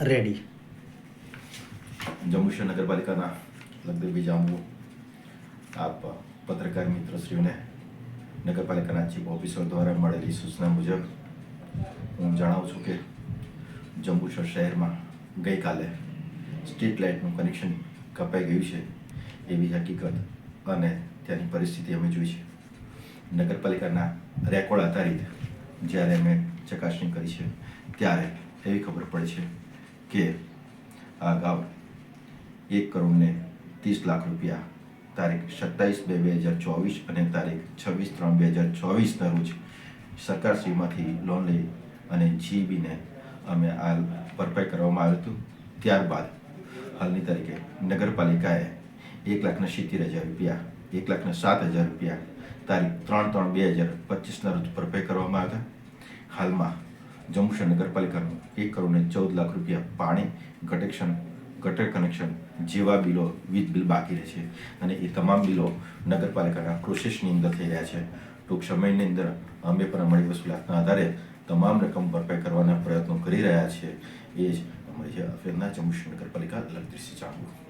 Ready Jambusar નગરપાલિકાના લગભગ જામવું આપ, પત્રકાર મિત્રશ્રીઓને નગરપાલિકાના ચીફ ઓફિસર દ્વારા મળેલી સૂચના મુજબ હું જણાવું છું કે જંબુસર શહેરમાં ગઈકાલે સ્ટ્રીટ લાઇટનું કનેક્શન કપાઈ ગયું છે એવી હકીકત અને ત્યાંની પરિસ્થિતિ અમે જોઈ છે. નગરપાલિકાના રેકોર્ડ આધારિત જ્યારે અમે ચકાસણી કરી છે ત્યારે એવી ખબર પડે છે કે આ અગાઉ એક કરોડને ત્રીસ લાખ રૂપિયા તારીખ સત્તાવીસ બે બે હજાર ચોવીસ અને તારીખ છવ્વીસ ત્રણ બે હજાર ચોવીસના રોજ સરકારશ્રીમાંથી લોન લઈ અને જીબીને અમે આ ભરપાઈ કરવામાં આવ્યું હતું. ત્યારબાદ હાલની તારીખે નગરપાલિકાએ એક લાખના સિત્તેર હજાર રૂપિયા, એક લાખના સાત હજાર રૂપિયા તારીખ ત્રણ ત્રણ બે હજાર પચીસના રોજ ભરપાઈ કરવામાં આવ્યા હતા. હાલમાં જંબુસર નગરપાલિકાનું એક કરોડને ચૌદ લાખ રૂપિયા પાણી કનેક્શન ગટર કનેક્શન જેવા બિલો વીજ બિલ બાકી રહે છે અને એ તમામ બિલો નગરપાલિકાના પ્રોસેસની અંદર થઈ રહ્યા છે. ટૂંક સમયની અંદર અમે પણ અમારી વસૂલાતના આધારે તમામ રકમ ભરપાઈ કરવાના પ્રયત્નો કરી રહ્યા છીએ. એ જ અમારી છે અફેરના જંબુસર નગરપાલિકા લગદૃશ્ય ચાલુ